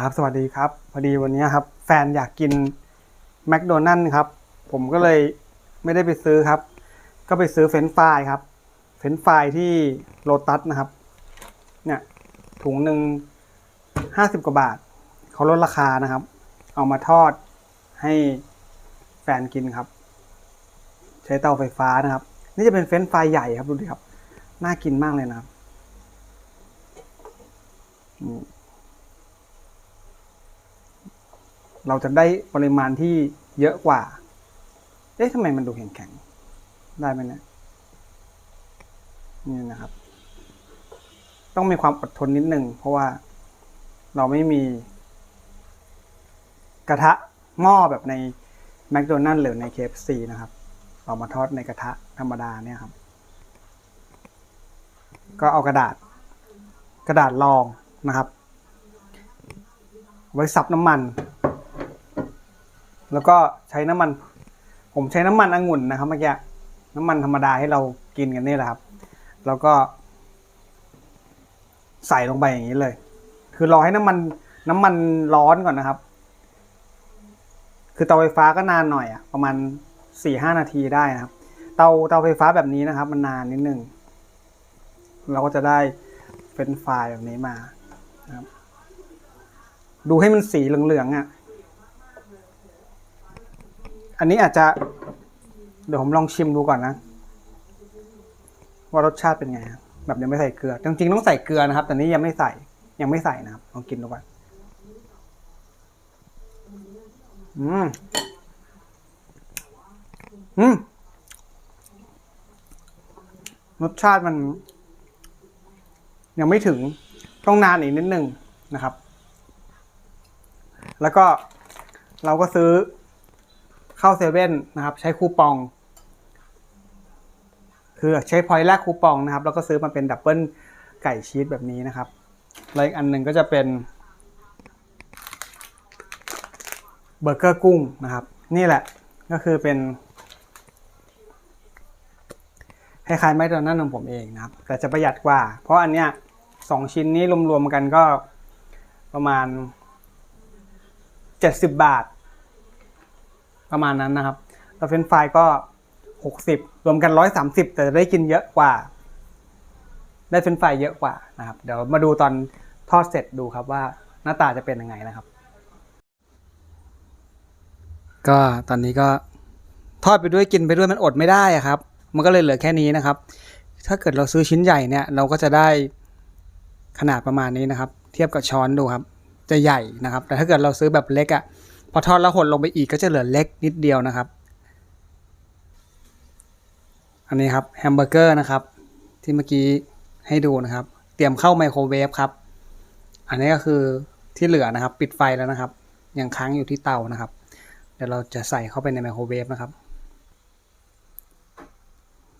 ครับ สวัสดีครับ พอดีวันนี้ครับ แฟนอยากกินแมคโดนัลล์ครับ ผมก็เลยไม่ได้ไปซื้อครับ ก็ไปซื้อเฟรนฟรายครับ เฟรนฟรายที่โลตัสนะครับ เนี่ย ถุงหนึ่งห้าสิบกว่าบาท เขาลดราคานะครับ เอามาทอดให้แฟนกินครับ ใช้เตาไฟฟ้านะครับ นี่จะเป็นเฟรนฟรายใหญ่ครับดูดิครับ น่ากินมากเลยนะครับอืม เราจะได้ปริมาณที่เยอะกว่า เอ๊ะทำไมมันดูแข็งๆ ได้ไหมเนะนี่นะครับ ต้องมีความอดทนนิดนึง เพราะว่าเราไม่มี กระทะหม้อแบบในแมคโดนัลล์หรือใน KFC นะครับ เรามาทอดในกระทะธรรมดาเนี่ยครับ ก็เอากระดาษ กระดาษรองนะครับ ไว้ซับน้ำมัน แล้วก็ใช้น้ำมัน ผมใช้น้ำมันองุ่นนะครับเมื่อกี้น้ำมันธรรมดาให้เรากินกันนี่แหละครับ แล้วก็ ใส่ลงไปอย่างนี้เลย คือรอให้น้ำมันน้ำมันร้อนก่อนนะครับ คือเตาไฟฟ้าก็นานหน่อยอะประมาณสี่ห้านาทีได้นะครับ เตาเตาไฟฟ้าแบบนี้นะครับ มันนานนิดนึงเราก็จะได้เฟรนฟรายแบบนี้มาครับ ดูให้มันสีเหลืองๆอะ อันนี้อาจจะ เดี๋ยวผมลองชิมดูก่อนนะ ว่ารสชาติเป็นไงแบบยังไม่ใส่เกลือ จริงๆต้องใส่เกลือนะครับ แต่นี้ยังไม่ใส่ ยังไม่ใส่นะครับลองกินดูก่อนอืมอืมรสชาติมัน ยังไม่ถึงต้องนานอีกนิดนึงนะครับ แล้วก็เราก็ซื้อ เข้าเซเว่นนะครับใช้คูปอง คือใช้พอยต์แรกคูปองนะครับ แล้วก็ซื้อมาเป็นดับเบิลไก่ชีสแบบนี้นะครับแล้วอีกอันหนึ่งก็จะเป็นเบอร์เกอร์กุ้งนะครับ นี่แหละก็คือเป็นคล้ายๆแมคโดนัลด์ของผมเองนะครับ แต่จะประหยัดกว่า เพราะอันเนี้ยสองชิ้นนี้รวมๆกันก็ประมาณ 70 บาท ประมาณนั้นนะครับ แล้วเฟรนฟรายก็ 60 รวมกัน 130 แต่ได้กินเยอะกว่า ได้เฟรนฟรายเยอะกว่านะครับ เดี๋ยวมาดูตอนทอดเสร็จดูครับว่าหน้าตาจะเป็นยังไงนะครับ ก็ตอนนี้ก็ทอดไปด้วยกินไปด้วยมันอดไม่ได้อะครับ มันก็เลยเหลือแค่นี้นะครับ ถ้าเกิดเราซื้อชิ้นใหญ่เนี่ย เราก็จะได้ขนาดประมาณนี้นะครับ เทียบกับช้อนดูครับ จะใหญ่นะครับ แต่ถ้าเกิดเราซื้อแบบเล็กอะ่ะ พอทอดแล้วหดลงไปอีกก็จะเหลือเล็กนิดเดียวนะครับ อันนี้ครับแฮมเบอร์เกอร์นะครับ ที่เมื่อกี้ให้ดูนะครับ เตรียมเข้าไมโครเวฟครับ อันนี้ก็คือที่เหลือนะครับ ปิดไฟแล้วนะครับ ยังค้างอยู่ที่เตานะครับ เดี๋ยวเราจะใส่เข้าไปในไมโครเวฟนะครับ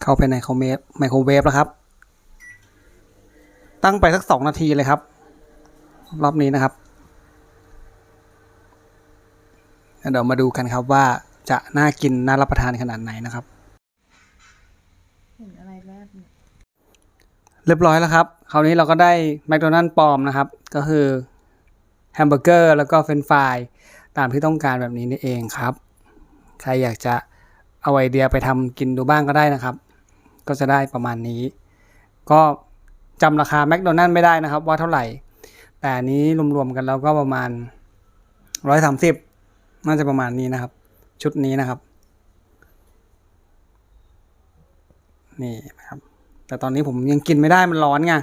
เข้าไปในไมโครเวฟไมโครเวฟแล้วครับ ตั้งไปสักสองนาทีเลยครับ รอบนี้นะครับ เดี๋ยวมาดูกันครับว่าจะน่ากินน่ารับประทานขนาดไหนนะครับเห็นอะไรแรกเนี่ยเรียบร้อยแล้วครับ คราวนี้เราก็ได้แมคโดนัลล์ปลอมนะครับ ก็คือแฮมเบอร์เกอร์แล้วก็เฟรนช์ฟรายตามที่ต้องการแบบนี้นี่เองครับ ใครอยากจะเอาไอเดียไปทำกินดูบ้างก็ได้นะครับ ก็จะได้ประมาณนี้ ก็จำราคาแมคโดนัลล์ไม่ได้นะครับว่าเท่าไหร่ แต่อันนี้รวมๆกันแล้วก็ประมาณร้อยสามสิบ น่าจะประมาณนี้นะครับ ชุดนี้นะครับ นี่นะครับ แต่ตอนนี้ผมยังกินไม่ได้มันร้อนไง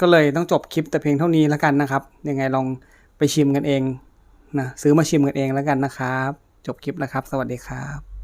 ก็เลยต้องจบคลิปแต่เพียงเท่านี้แล้วกันนะครับ ยังไงลองไปชิมกันเองนะซื้อมาชิมกันเองแล้วกันนะครับ จบคลิปแล้วครับ สวัสดีครับ